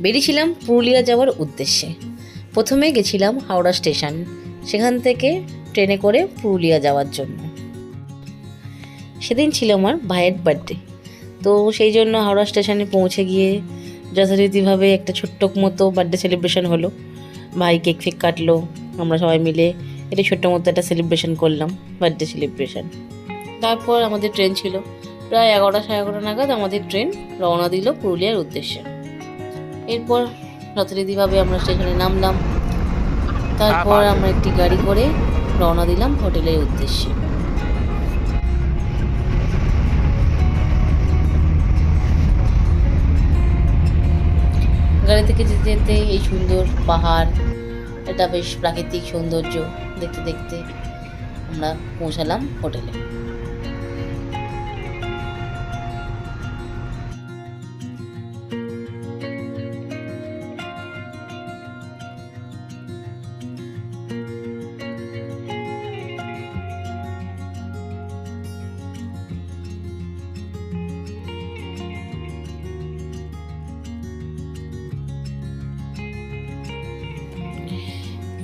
বেরিয়েছিলাম পুরুলিয়া যাওয়ার উদ্দেশ্যে। প্রথমে গেছিলাম হাওড়া স্টেশন, সেখান থেকে ট্রেনে করে পুরুলিয়া যাওয়ার জন্য। সেদিন ছিল আমার ভাইয়ের বার্থডে। তো সেই জন্য হাওড়া স্টেশনে পৌঁছে গিয়ে যথারীতিভাবে একটা ছোট্ট মতো বার্থডে সেলিব্রেশন হলো। ভাই কেক ফেক কাটলো, আমরা সবাই মিলে এটা ছোট্ট মতো একটা সেলিব্রেশন করলাম, বার্থডে সেলিব্রেশন। তারপর আমাদের ট্রেন ছিল। প্রায় এগারোটা সাড়ে এগারোটা নাগাদ আমাদের ট্রেন রওনা দিল পুরুলিয়ার উদ্দেশ্যে। এরপর যথারীতিভাবে আমরা স্টেশনে নামলাম। তারপর আমরা একটি গাড়ি করে রওনা দিলাম হোটেলের উদ্দেশ্যে। গাড়ি থেকে যেতে যেতে এই সুন্দর পাহাড় এটা বেশ প্রাকৃতিক সৌন্দর্য দেখতে দেখতে আমরা পৌঁছালাম হোটেলে।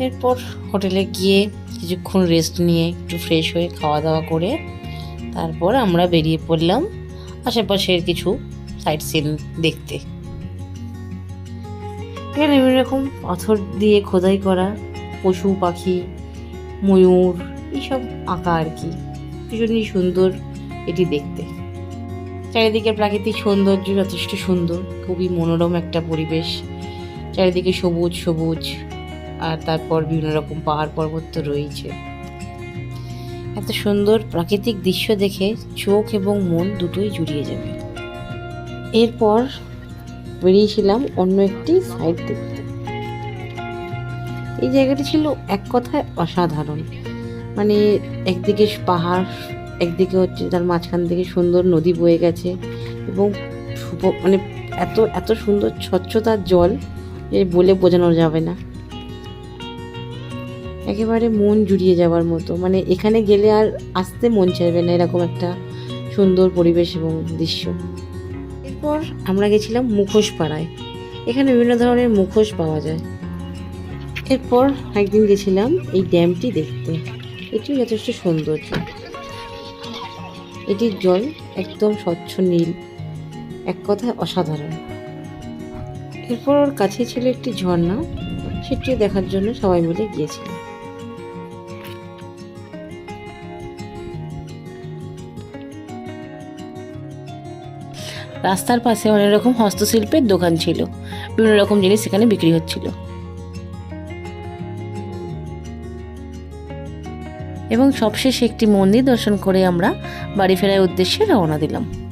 এরপর হোটেলে গিয়ে কিছুক্ষণ রেস্ট নিয়ে একটু ফ্রেশ হয়ে খাওয়া দাওয়া করে তারপর আমরা বেরিয়ে পড়লাম আশেপাশের কিছু সাইট সিন দেখতে। এখানে বিভিন্ন রকম পাথর দিয়ে খোদাই করা, পশু, পাখি, ময়ূর, এইসব আঁকা আর কি। ভীষণই সুন্দর এটি দেখতে। চারিদিকে প্রাকৃতিক সৌন্দর্য যথেষ্ট সুন্দর, খুবই মনোরম একটা পরিবেশ। চারিদিকে সবুজ সবুজ আর তারপর বিভিন্ন রকম পাহাড় পর্বত তো রয়েছে এত সুন্দর প্রাকৃতিক দৃশ্য দেখে চোখ এবং মন দুটোই জুড়িয়ে যাবে। এরপর বেরিয়েছিলাম অন্য একটি সাইড দেখতে। এই জায়গাটি ছিল এক কথায় অসাধারণ। মানে একদিকে পাহাড়, একদিকে হচ্ছে তার মাঝখান থেকে সুন্দর নদী বয়ে গেছে এবং মানে এত এত সুন্দর স্বচ্ছতার জল যে বলে বোঝানো যাবে না। একেবারে মন জুড়িয়ে যাওয়ার মতো। মানে এখানে গেলে আর আসতে মন চাইবে না এরকম একটা সুন্দর পরিবেশ এবং দৃশ্য। এরপর আমরা গেছিলাম মুখোশ পাড়ায় এখানে বিভিন্ন ধরনের মুখোশ পাওয়া যায়। এরপর একদিন গেছিলাম এই ড্যামটি দেখতে। এটিও যথেষ্ট সৌন্দর্য। এটির জল একদম স্বচ্ছ নীল। এক কথায় অসাধারণ। এরপর ওর কাছে ছিল একটি ঝর্ণা। সেটিও দেখার জন্য সবাই মিলে গিয়েছিলাম। রাস্তার পাশে অনেক রকম হস্তশিল্পের দোকান ছিল। বিভিন্ন রকম জিনিস সেখানে বিক্রি হচ্ছিল। এবং সবশেষে একটি মন্দির দর্শন করে আমরা বাড়ি ফেরার উদ্দেশ্যে রওনা দিলাম।